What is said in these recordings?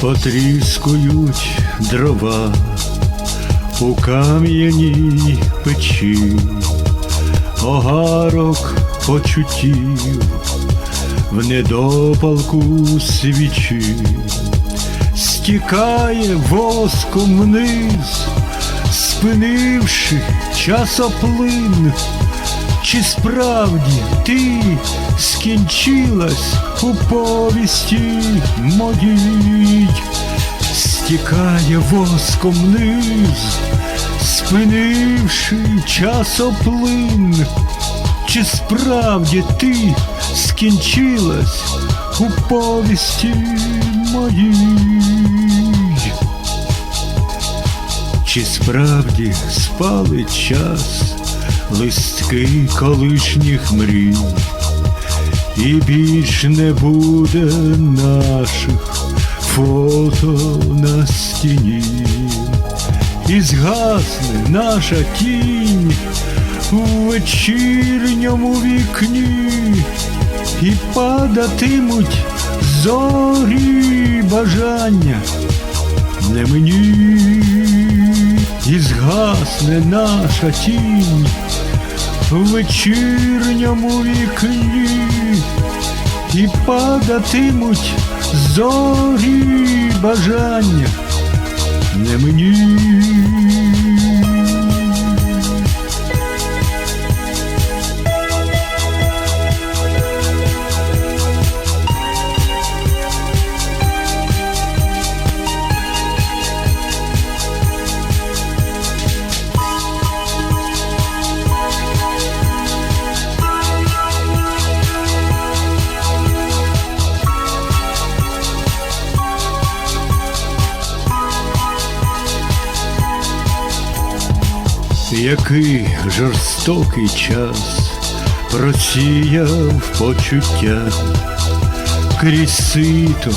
Потріскують дрова у кам'яній печі, огарок почуттів в недопалку свічі, стікає воском вниз, спинивши часоплин. Чи справді ти скінчилась у повісті моїй? Стікає воском вниз, спинивши часоплин. Чи справді ти скінчилась у повісті моїй? Чи справді спали час листки колишніх мрій, і більш не буде наших фото на стіні, і згасне наша тінь у вечірньому вікні, і падатимуть зорі бажання не мені, і згасне наша тінь у вечірньому вікні, і падатимуть зорі бажання не мені. Який жорстокий час просіяв почуття крізь сито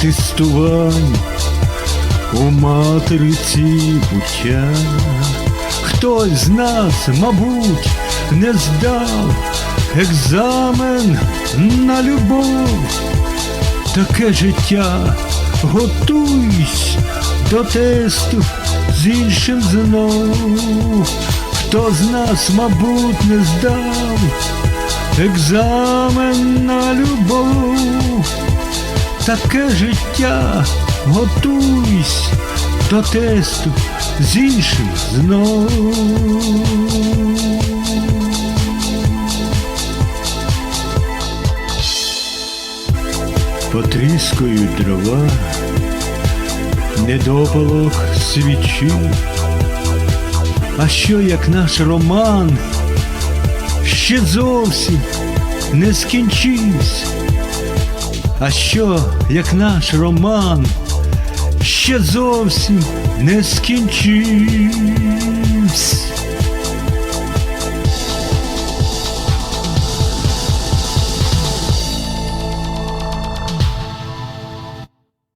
тестувань у матриці буття. Хтось з нас, мабуть, не здав екзамен на любов. Таке життя, готуйсь до тесту з іншим знов. Хто з нас, мабуть, не здав екзамен на любов. Таке життя, готуйсь до тесту з іншим знов. Потріскують дрова, недопалок свічі. А що як наш роман ще зовсім не скінчився? А що як наш роман ще зовсім не скінчився?